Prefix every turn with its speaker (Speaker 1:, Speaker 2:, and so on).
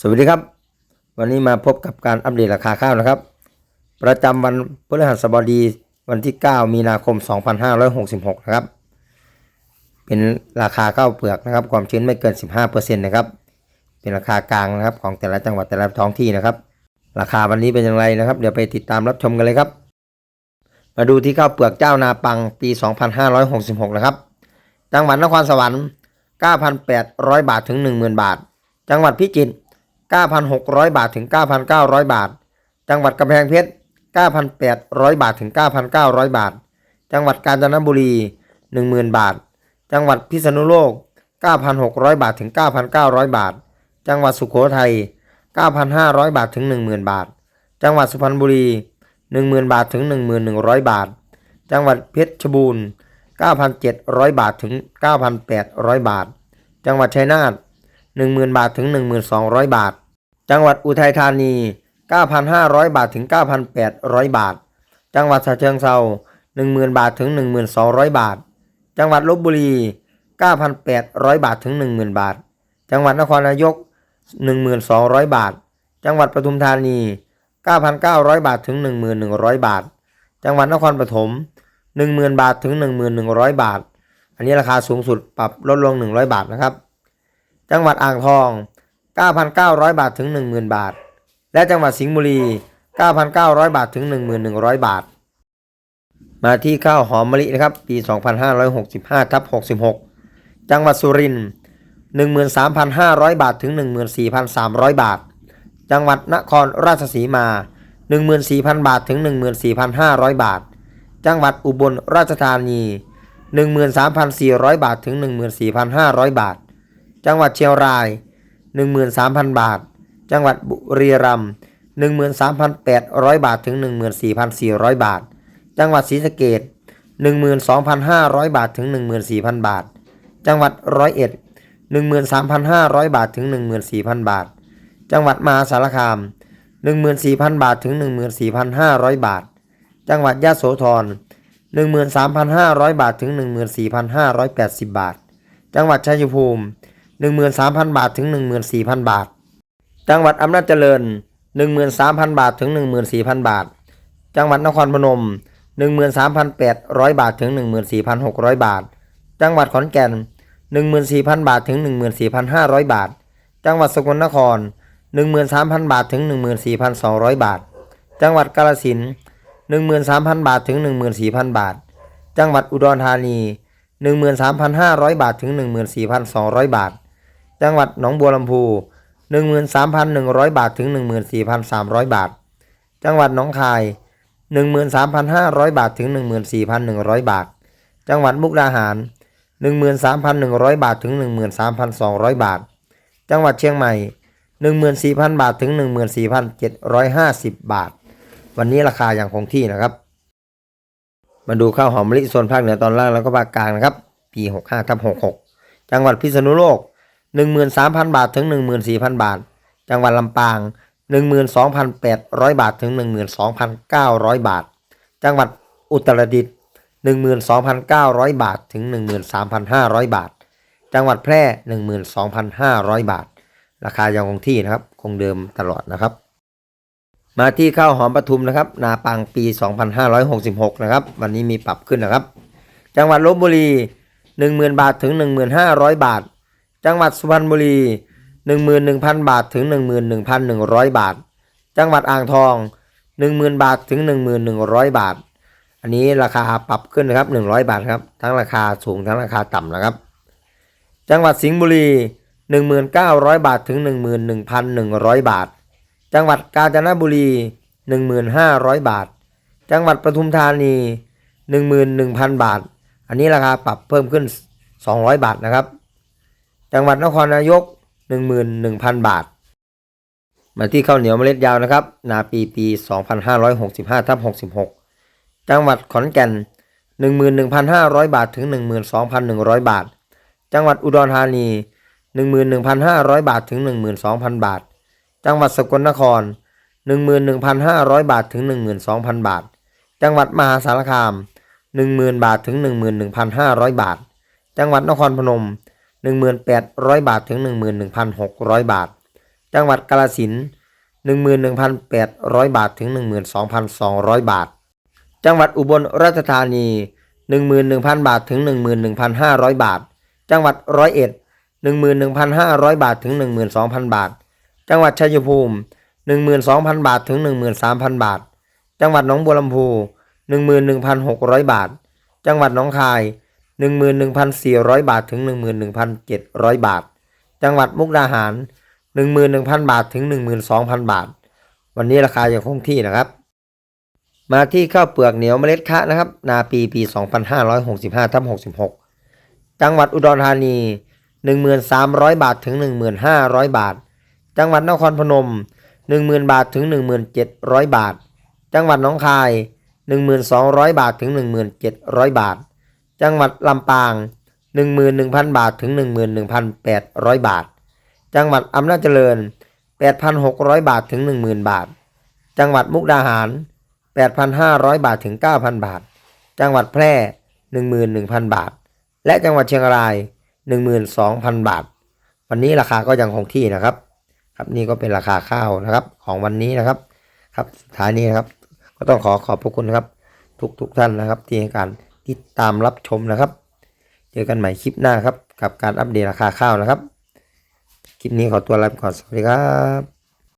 Speaker 1: สวัสดีครับ วันนี้มาพบกับการอัปเดตราคาข้าวนะครับ ประจำวันพฤหัสบดีวันที่ 9 มีนาคม 2566 นะครับ เป็นราคาข้าวเปลือกนะครับ ความชื้นไม่เกิน 15%นะครับ เป็นราคากลางนะครับของแต่ละจังหวัดแต่ละท้องที่นะครับ ราคาวันนี้เป็นอย่างไรนะครับ เดี๋ยวไปติดตามรับชมกันเลยครับ มาดูที่ข้าวเปลือกเจ้านาปังปี 2566 นะครับ จังหวัดนครสวรรค์ 9,800 บาทถึง 10,000 บาท จังหวัดพิจิตร 9,600 บาทถึง 9,900 บาท จังหวัดกำแพงเพชร 9,800 บาทถึง 9,900 บาท จังหวัดกาญจนบุรี 10,000 บาท จังหวัดพิษณุโลก 9,600 บาทถึง 9,900 บาท จังหวัดสุโขทัย 9,500 บาทถึง 10,000 บาท จังหวัดสุพรรณบุรี 10,000 บาทถึง 11,100 บาท จังหวัดเพชรบูรณ์ 9,700 บาทถึง 9,800 บาท จังหวัดชัยนาท 10,000 บาทถึง 1,200 บาท จังหวัดอุทัยธานี 9,500 บาทถึง 9,800 บาท จังหวัดฉะเชิงเทรา10,000 บาทถึง 1,200 บาท จังหวัดลบบุรี 9,800 บาทถึง 10,000 บาท จังหวัดนครนายก 1,200 บาท จังหวัดปทุมธานี 9,900 บาทถึง 1,100 บาท จังหวัดนครปฐม10,000 บาทถึง 1,100 บาท อันนี้ราคาสูงสุดปรับลดลง 100 บาทนะครับ จังหวัดอ่างทอง 9,900 บาทถึง 10,000 บาท และจังหวัดสิงห์บุรี 9,900 บาทถึง 11,100 บาท มาที่ข้าวหอมมะลินะครับ ปี 2565ทับ66 จังหวัดสุรินทร์13,500 บาทถึง 14,300 บาท จังหวัดนครราชสีมา 14,000 บาทถึง 14,500 บาท จังหวัดอุบลราชธานี 13,400 บาทถึง 14,500 บาท จังหวัดเชียงราย 13,000 บาท จังหวัดบุรีรัมย์13,800 บาทถึง 14,400 บาท จังหวัดศรีสะเกษ12,500 บาทถึง 14,000 บาท จังหวัดร้อยเอ็ด13,500 บาทถึง 14,000 บาท จังหวัดมหาสารคาม 14,000 บาทถึง 14,500 บาท จังหวัดยะโสธร 13,500 บาทถึง 14,580 บาท จังหวัดชัยภูมิ 13,000 บาทถึง 14,000 บาท จังหวัดอำนาจเจริญ 13,000 บาทถึง 14,000 บาท จังหวัดนครพนม 13,800 บาทถึง 14,600 บาท จังหวัดขอนแก่น 14,000 บาทถึง 14,500 บาท จังหวัดสกลนคร 13,000 บาทถึง 14,200 บาท จังหวัดกาฬสินธุ์13,000 บาทถึง 14,000 บาท จังหวัดอุดรธานี 13,500 บาทถึง 14,200 บาท จังหวัดหนองบัวลำพู 13,100 บาทถึง 14,300 บาท จังหวัดหนองคาย 13,500 บาทถึง 14,100 บาท จังหวัดมุกดาหาร 13,100 บาทถึง 13,200 บาท จังหวัดเชียงใหม่ 14,000 บาทถึง 14,750 บาท วันนี้ราคาอย่างคงที่นะครับ มาดูข้าวหอมมะลิโซนภาคเหนือตอนล่างแล้วก็ภาคกลางนะครับ ปี 65ทับ66 จังหวัดพิษณุโลก 13,000 บาทถึง 14,000 บาท จังหวัดลำปาง 12,800 บาทถึง 12,900 บาท จังหวัดอุตรดิตถ์12,900 บาทถึง 13,500 บาท จังหวัดแพร่ 12,500 บาท ราคายังคงที่นะครับ คงเดิมตลอดนะครับ มาที่ข้าวหอมปทุมนะครับ นาปังปี 2566 นะครับ วันนี้มีปรับขึ้นนะครับ จังหวัดลบบุรี 10,000 บาทถึง 1,500 บาท จังหวัดสุพรรณบุรี 11,000 บาทถึง 11,100 บาท จังหวัดอ่างทอง 10,000 บาทถึง11,100 บาท อันนี้ราคาปรับขึ้นนะครับ 100 บาทครับ ทั้งราคาสูงทั้งราคาต่ำนะครับ จังหวัดสิงห์บุรี 1,900 บาทถึง 11,100 บาท จังหวัดกาญจนบุรี 1,500 บาท จังหวัดปทุมธานี 11,000 บาท อันนี้ราคาปรับเพิ่มขึ้น 200 บาทนะครับ จังหวัดนครนายก 11,000 บาท มาที่ข้าวเหนียวเมล็ดยาวนะครับ นาปีปี 2565ทับ66 จังหวัดขอนแก่น 11,500 บาทถึง 12,100 บาท จังหวัดอุดรธานี 11,500 บาทถึง 12,000 บาท จังหวัดสกลนคร 11,500 บาทถึง 12,000 บาท จังหวัดมหาสารคาม 10,000 บาทถึง 11,500 บาท จังหวัดนครพนม 1,800 บาทถึง 11,600 บาท จังหวัดกาฬสินธุ์หนึ่งหมื่นหนึ่งพันแปดร้อยบาทถึงหนึ่งหมื่นสองพันสองร้อยบาท จังหวัดอุบลราชธานีหนึ่งหมื่นหนึ่งพันบาทถึงหนึ่งหมื่นหนึ่งพันห้าร้อยบาท จังหวัดร้อยเอ็ดหนึ่งหมื่นหนึ่งพันห้าร้อยบาทถึงหนึ่งหมื่นสองพันบาท จังหวัดชัยภูมิหนึ่งหมื่นสองพันบาทถึงหนึ่งหมื่นสามพันบาท จังหวัดหนองบัวลำพูหนึ่งหมื่นหนึ่งพันหกร้อยบาท จังหวัดหนองคาย หนึ่งหมื่นหนึ่งพันสี่ร้อยบาทถึงหนึ่งหมื่นหนึ่งพันเจ็ดร้อยบาท จังหวัดมุกดาหารหนึ่งหมื่นหนึ่งพันบาทถึงหนึ่งหมื่นสองพันบาท วันนี้ราคายังคงที่นะครับ มาที่ข้าวเปลือกเหนียวเมล็ดคะนะครับ นาปีปี 2565ทับ66 จังหวัดอุดรธานี 1,300 บาทถึง 1,500 บาท จังหวัดนครพนม 10,000 บาทถึง 1,700 บาท จังหวัดหนองคาย 1,200 บาทถึง 1,700 บาท จังหวัดลำปาง 11,000 บาทถึง 11,800 บาท จังหวัดอำนาจเจริญ 8,600 บาทถึง 10,000 บาท จังหวัดมุกดาหาร 8,500 บาทถึง 9,000 บาท จังหวัดแพร่ 11,000 บาท และจังหวัดเชียงราย 12,000 บาท วันนี้ราคาก็ยังคงที่นะครับ ครับนี่ก็เป็นราคาข้าวนะครับของวันนี้นะครับ ครับสุดท้ายนี้นะครับ ก็ต้องขอขอบพระคุณครับ ทุกทุกท่านนะครับที่ให้การ ติดตามรับชมนะครับ เจอกันใหม่คลิปหน้าครับ กับการอัปเดตราคาข้าวนะครับ คลิปนี้ขอตัวลาไปก่อนสวัสดีครับ